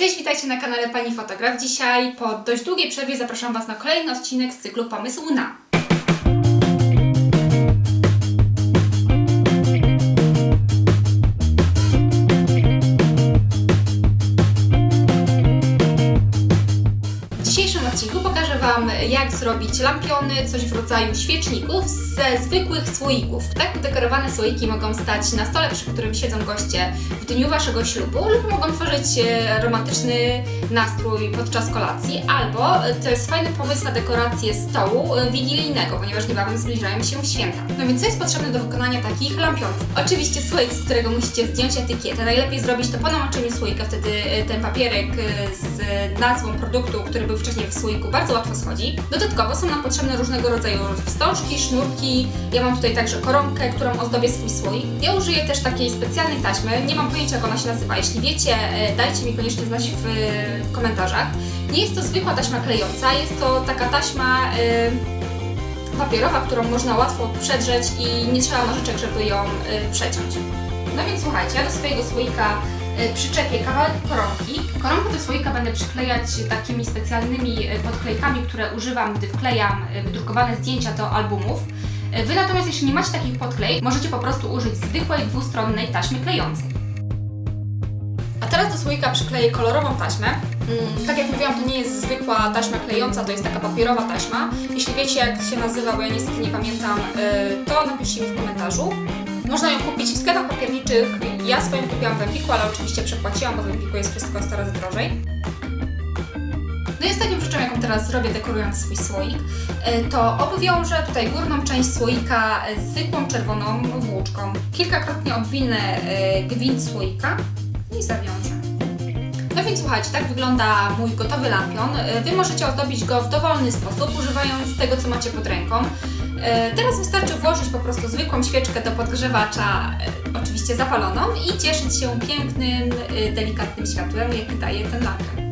Cześć, witajcie na kanale Pani Fotograf. Dzisiaj po dość długiej przerwie zapraszam Was na kolejny odcinek z cyklu Pomysł na. W dzisiejszym odcinku Wam, jak zrobić lampiony, coś w rodzaju świeczników ze zwykłych słoików. Tak udekorowane słoiki mogą stać na stole, przy którym siedzą goście w dniu Waszego ślubu lub mogą tworzyć e, romantyczny nastrój podczas kolacji, albo e, to jest fajny pomysł na dekorację stołu e, wigilijnego, ponieważ niebawem zbliżają się święta. No więc co jest potrzebne do wykonania takich lampionów? Oczywiście słoik, z którego musicie zdjąć etykietę. Najlepiej zrobić to po namoczeniu słoika, wtedy ten papierek z nazwą produktu, który był wcześniej w słoiku, bardzo łatwo schodzi. Dodatkowo są nam potrzebne różnego rodzaju wstążki, sznurki. Ja mam tutaj także koronkę, którą ozdobię swój słoik. Ja użyję też takiej specjalnej taśmy. Nie mam pojęcia, jak ona się nazywa. Jeśli wiecie, e, dajcie mi koniecznie znać w e, komentarzach. Nie jest to zwykła taśma klejąca, jest to taka taśma e, papierowa, którą można łatwo przedrzeć i nie trzeba nożyczek, żeby ją przeciąć. No więc słuchajcie, ja do swojego słoika przyczepię kawałek koronki. Koronkę do słoika będę przyklejać takimi specjalnymi e, podklejkami, które używam, gdy wklejam e, wydrukowane zdjęcia do albumów. E, Wy natomiast, jeśli nie macie takich podklejek, możecie po prostu użyć zwykłej dwustronnej taśmy klejącej. A teraz do słoika przykleję kolorową taśmę. Mm, tak jak mówiłam, to nie jest zwykła taśma klejąca, to jest taka papierowa taśma. Jeśli wiecie jak się nazywa, bo ja niestety nie pamiętam, to napiszcie mi w komentarzu. Można ją kupić w sklepach papierniczych. Ja swoją kupiłam w Empiku, ale oczywiście przepłaciłam, bo w Empiku jest wszystko 100 razy drożej. No i ostatnią rzeczą, jaką teraz zrobię, dekorując swój słoik, y, to obwiążę tutaj górną część słoika y, zwykłą czerwoną włóczką. Kilkakrotnie obwinę y, gwint słoika i zawiążę. No więc słuchajcie, tak wygląda mój gotowy lampion. Wy możecie ozdobić go w dowolny sposób, używając tego, co macie pod ręką. Y, Teraz wystarczy włożyć po prostu zwykłą świeczkę do podgrzewacza, y, oczywiście zapaloną i cieszyć się pięknym, y, delikatnym światłem, jaki daje ten lampion.